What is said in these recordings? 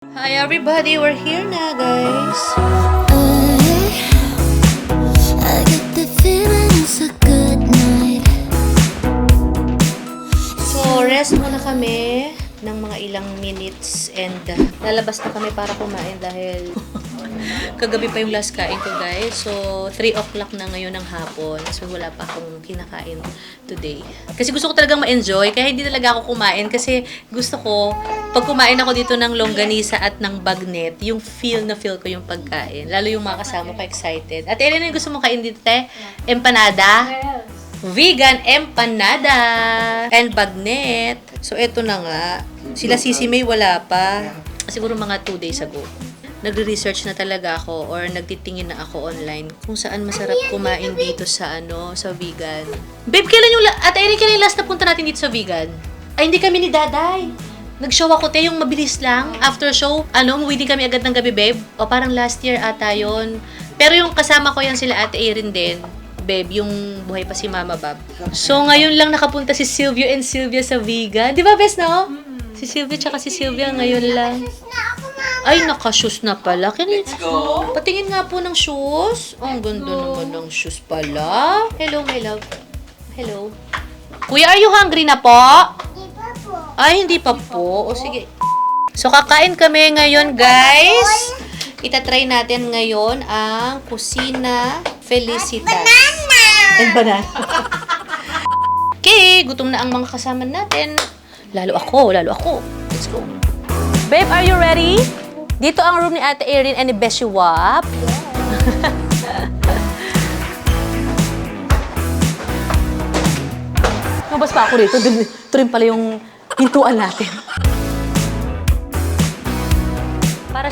Hi everybody, we're here na guys. So, rest muna kami ng mga ilang minutes and uh, lalabas na kami para kumain dahil kagabi pa yung last kain ko guys. So, 3 o'clock na ngayon ng hapon. So, wala pa akong kinakain today. Kasi gusto ko talagang ma-enjoy kaya hindi talaga ako kumain kasi gusto ko pag kumain ako dito ng longganisa at ng bagnet, yung feel na feel ko yung pagkain. Lalo yung mga kasama ko excited. At yung gusto mo kain dito, te? Empanada? Vegan empanada and bagnet. So, eto na nga. Sila Sisi May wala pa. Siguro mga 2 days ago. Nagre-research na talaga ako or nagtitingin na ako online kung saan masarap kumain dito sa ano, sa vegan. Babe, kailan yung, at Amy, kailan yung last na punta natin dito sa vegan? Ay, hindi kami ni Daday. Nag-show ako, te, yung mabilis lang. After show, ano, umuwi din kami agad ng gabi, babe. O parang last year ata yon. Pero yung kasama ko yan sila ate Erin din babe, yung buhay pa si Mama Bab. So, ngayon lang nakapunta si Silvio and Sylvia sa vegan. Di ba, best, no? Si Silvio tsaka si Sylvia ngayon lang. Ay, naka-shoes na pala. Let's go. Patingin nga po ng shoes. Oh, ang ganda naman ng shoes pala. Hello, my love. Hello. Kuya, are you hungry na po? Ay, hindi pa po. O, sige. So, kakain kami ngayon, guys. Itatry natin ngayon ang Kusina Felicitas. Banana! And banana. okay, gutom na ang mga kasama natin. Lalo ako, lalo ako. Let's go. Babe, are you ready? Dito ang room ni Ate Erin and ni Beshi Wap. Mabas pa ako. Dun- Ito rin pala yung pintuan natin.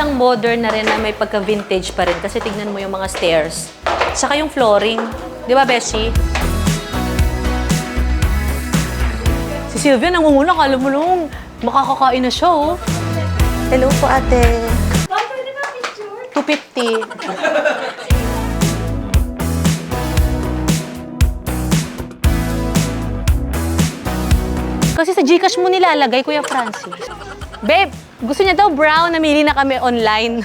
Siyang modern na rin na may pagka-vintage pa rin kasi tignan mo yung mga stairs. Saka yung flooring. Di ba, Beshi? Si Sylvia nangunguna, kala mo nung makakakain na siya, oh. Hello po, ate. 250. Kasi sa Gcash mo nilalagay, Kuya Francis. Babe, gusto niya daw brown, namili na kami online.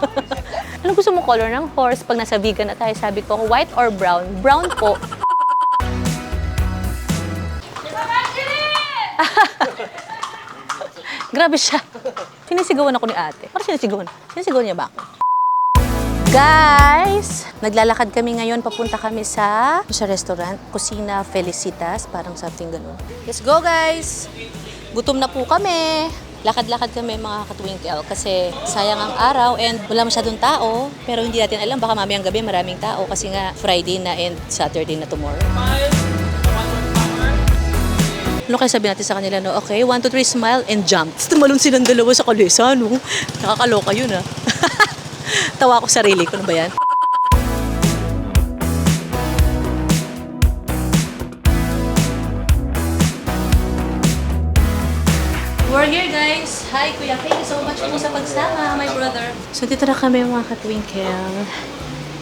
Anong gusto mo color ng horse pag nasa vegan na tayo? Sabi ko, white or brown? Brown po. Grabe siya. Sinisigawan ako ni ate. Parang sinisigawan. Sinisigawan niya ba ako? Guys, naglalakad kami ngayon. Papunta kami sa, sa restaurant, Kusina Felicitas. Parang something ganun. Let's go, guys! Gutom na po kami. Lakad-lakad kami mga katwinkle kasi sayang ang araw and wala masyadong tao. Pero hindi natin alam, baka mamayang gabi maraming tao kasi nga Friday na and Saturday na tomorrow. Ano kaya sabi natin sa kanila, no? Okay, one, two, three, smile and jump. Tapos tumalon silang dalawa sa kalesa, no? Nakakaloka yun, ah. Tawa ko sarili ko, ano ba yan? We're here, guys. Hi, Kuya. Thank you so much po sa pagsama, my brother. So, dito na kami mga katwinkle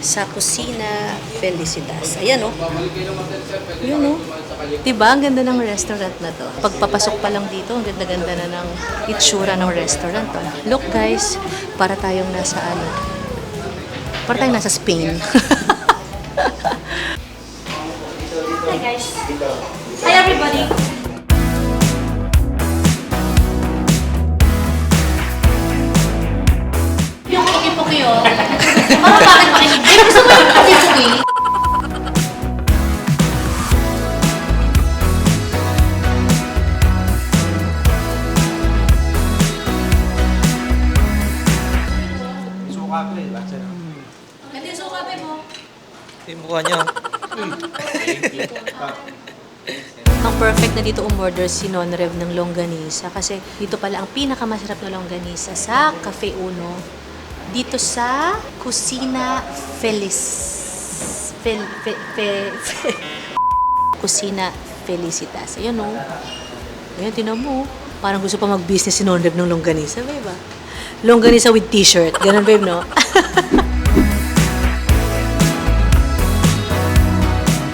sa Kusina Felicitas. Ayan, oh. Yun, oh. Diba? Ang ganda ng restaurant na to. Pagpapasok pa lang dito, ang ganda-ganda na ng itsura ng restaurant. Oh. Look, guys. Para tayong nasa ano. Para tayong nasa Spain. Hi, guys. Hi, everybody. Yun. Parang bakit makinig? Eh, gusto mo yung puki-puki? Suka ko eh. Lasa na. Hindi, so kape mo. Yung mukha niya. Ang perfect na dito umorder si Non-Rev ng longganisa kasi dito pala ang pinakamasarap na longganisa sa Cafe Uno dito sa Kusina Feliz. Fel, fe, fe, fe, Kusina Felicitas. Ayan o. Ayan, tinan mo. Parang gusto pa mag-business si Non-Rev ng longganisa, babe ah. Longganisa with t-shirt. Ganun, babe, no?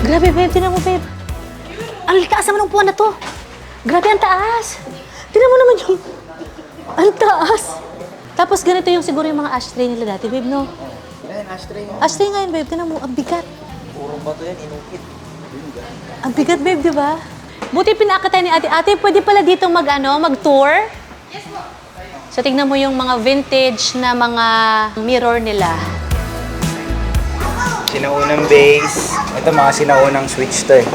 Grabe, babe. Tinan mo, babe. Ang taas naman ng puwan na to. Grabe, ang taas. Tingnan mo naman yung... Ang taas. Tapos ganito yung siguro yung mga ashtray nila dati, babe, no? Ayan, ashtray mo. Ashtray ngayon, babe. Tinan mo, ang bigat. Puro bato yan, inukit. Ang bigat, babe, di ba? Buti pinakita ni ate. Ate, pwede pala dito mag, ano, mag-tour? Yes po. So, tingnan mo yung mga vintage na mga mirror nila. Sinaunang base. Ito mga sinaunang switch to eh.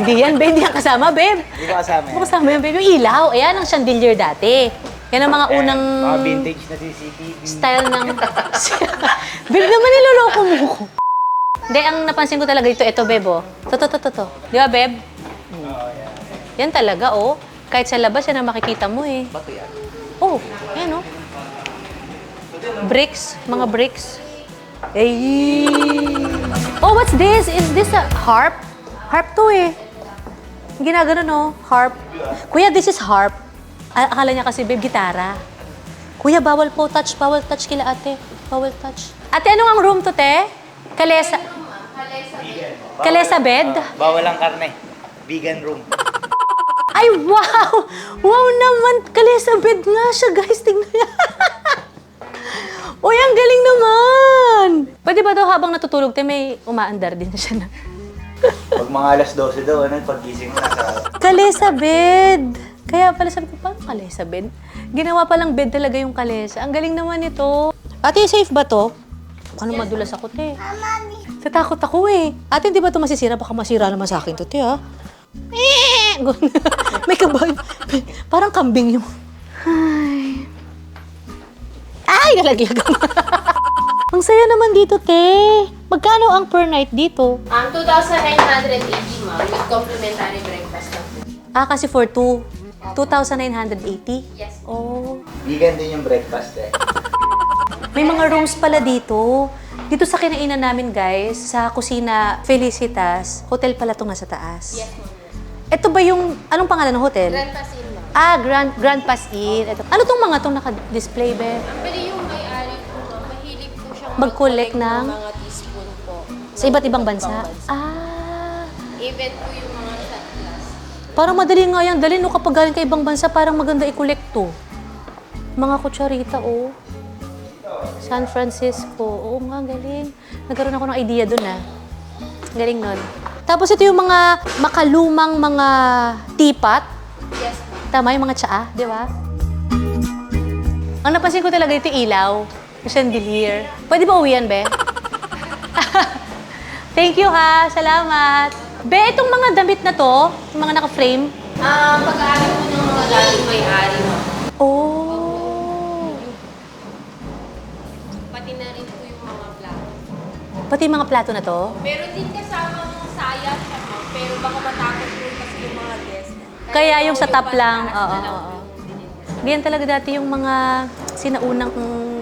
Hindi yan, babe. Hindi yan kasama, babe. Hindi ba kasama yan? kasama yan, babe? Yung ilaw. Ayan, ang chandelier dati. Yan ang mga unang Mga vintage na CCTV. style ng... babe, naman niloloko mo ko. Hindi, ang napansin ko talaga dito, ito, babe, oh. To, to, to, to, to. Di ba, babe? Oo, yan. Yan talaga, oh. Kahit sa labas, yan ang makikita mo, eh. Bato yan. Oh, yan, oh. Bricks, mga bricks. Ay! Oh, what's this? Is this a harp? Harp to, eh. Ginagano, no? Harp. Kuya, this is harp. Akala niya kasi, babe, gitara. Kuya, bawal po touch. Bawal touch kila ate. Bawal touch. Ate, anong ang room to, te? Kalesa. Kalesa bed? Bawal ang karne. Vegan room. Ay, wow! Wow naman! Kalesa bed nga siya, guys. Tingnan niya. Uy, ang galing naman! Pwede ba daw habang natutulog, te, may umaandar din siya na. Pag mga alas 12 daw, ano, pagising mo nasa... Kalesa bed! Kaya pala sabi ko, paano kalesa bed? Ginawa palang bed talaga yung kalesa. Ang galing naman ito. Ate, safe ba to? Ano madulas ako, te? Tatakot ako eh. Ate, hindi ba ito masisira? Baka masira naman sa akin to, te, ha? May kabay. Parang kambing yung... Ay. Ay, nalaglag ako. ang saya naman dito, te. Magkano ang per night dito? Ang 2,980 ma'am, with complimentary breakfast lang. Ah, kasi for two. 2,980? Yes. Oh. Vegan din yung breakfast eh. May mga rooms pala dito. Dito sa kinainan namin, guys, sa Kusina Felicitas, hotel pala itong nasa taas. Yes ma'am. Ito ba yung, anong pangalan ng hotel? Grand Pasin ma'am. Ah, Grand, Grand Pass Inn. Ito. Ano tong mga tong naka-display, be? Actually yung may-ari po ma'am, mahilig po siyang Mag-collect mag-collect ng- mga teaspoon po. Sa iba't ibang bansa? Ah. Even po yung. Parang madali nga yan. Dali, no, kapag galing ka ibang bansa, parang maganda i-collect to. Mga kutsarita, oh. San Francisco. Oo nga, galing. Nagkaroon ako ng idea dun, ah. Galing nun. Tapos ito yung mga makalumang mga teapot. Yes. Tama yung mga tsaa, di ba? Ang napansin ko talaga ito yung ilaw. Yung chandelier. Pwede ba uwian, be? Thank you ha. Salamat. Be, itong mga damit na to, yung mga naka-frame. Ah, pag-aari po ng mga dating may-ari ma'am. Oh. Pati na rin po yung mga plato. Pati yung mga plato na to. Meron din kasama ng saya siya ma'am, pero baka matakot po kasi yung mga guests. Kaya yung sa top lang, oo, lang oo. po yung binili. Talaga dati yung mga sinaunang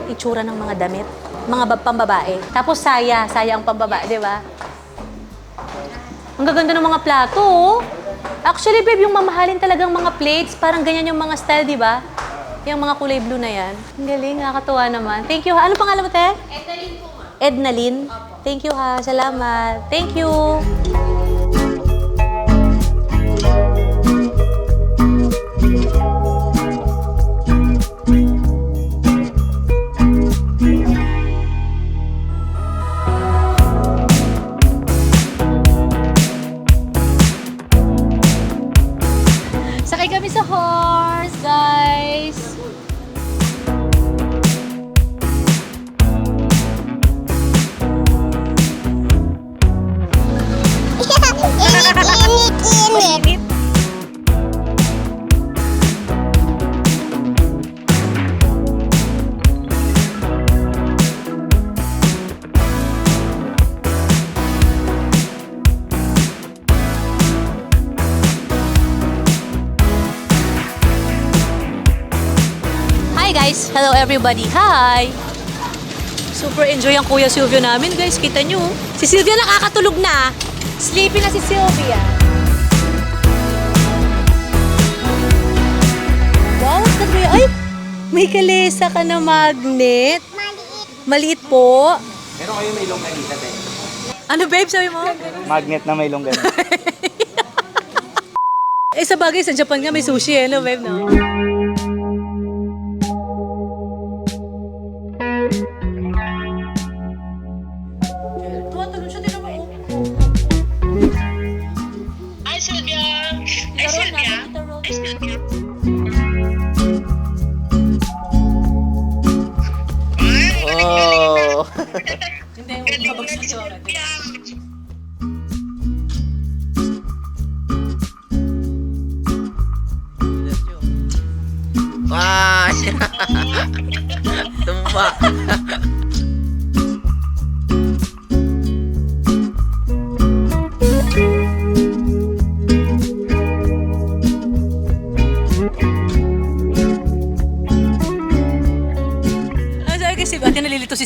itsura ng mga damit. Mga ba- pambabae. Tapos saya. Saya ang pambabae, di ba? Ang gaganda ng mga plato, oh. Actually, babe, yung mamahalin talagang mga plates, parang ganyan yung mga style, di ba? Yung mga kulay blue na yan. Ang galing, nakakatuwa naman. Thank you. ha. Ano pangalan mo, te? Etalin po ma'am. Edna Lynn? Thank you, ha. Salamat. Thank you. Guys! Hello everybody! Hi! Super enjoy ang Kuya Silvio namin guys. Kita nyo. Si Silvia nakakatulog na. Sleepy na si Silvia. Wow! Sabi, ay! May kalesa ka na magnet. Maliit. Maliit po. Meron kayo may longganisa tayo. Ano babe sabi mo? Magnet na may longganisa. Eh sa bagay sa Japan nga may sushi eh, no babe no? Hindi, mabagsak ko agad. Wah! Tumba! Ano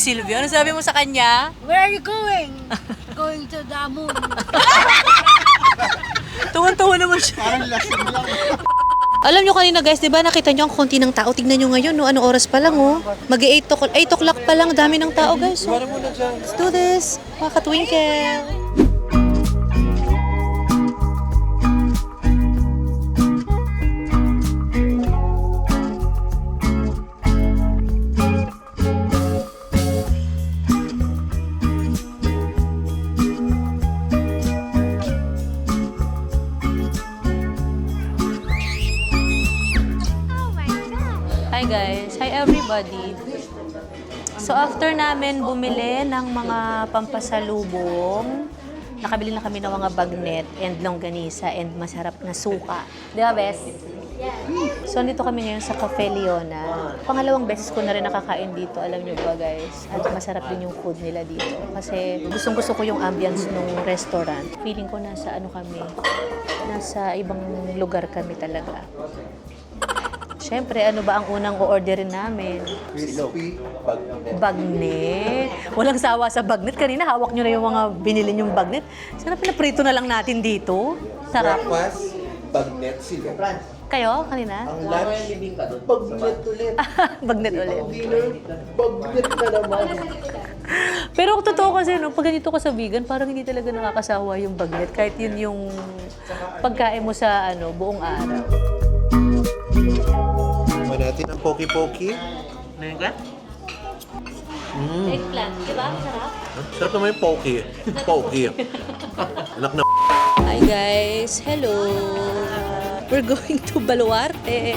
Silvio. Ano sabi mo sa kanya? Where are you going? going to the moon. Tuwan-tuwa naman siya. Alam nyo kanina guys, di ba nakita nyo ang konti ng tao? Tignan nyo ngayon, no? Anong oras pa lang, oh? mag 8 o'clock, 8 o'clock pa lang, dami ng tao guys. Oh. Let's do this. Mga katwinkle. Guys! Hi everybody! So after namin bumili ng mga pampasalubong, nakabili na kami ng mga bagnet and longganisa and masarap na suka. Di ba, Bes? So, nandito kami ngayon sa Cafe Leona. Pangalawang beses ko na rin nakakain dito, alam nyo ba guys? At masarap din yung food nila dito. Kasi gustong gusto ko yung ambience ng restaurant. Feeling ko nasa ano kami, nasa ibang lugar kami talaga. Siyempre, ano ba ang unang o-orderin namin? Bagnet. Walang sawa sa bagnet. Kanina hawak nyo na yung mga binili nyong bagnet. Sana pinaprito na lang natin dito. Sarap. Breakfast, bagnet sila. Kayo, kanina? Ang lunch, bagnet ulit. bagnet ulit. Dinner, bagnet na naman. Pero totoo kasi, no, pag ganito ka sa vegan, parang hindi talaga nakakasawa yung bagnet. Kahit yun yung pagkain mo sa ano, buong araw. Kuha natin ang poki-poki. Eggplant, di ba? Sarap. Sarap naman yung poki. Poki. Anak na Hi guys! Hello! We're going to Baluarte.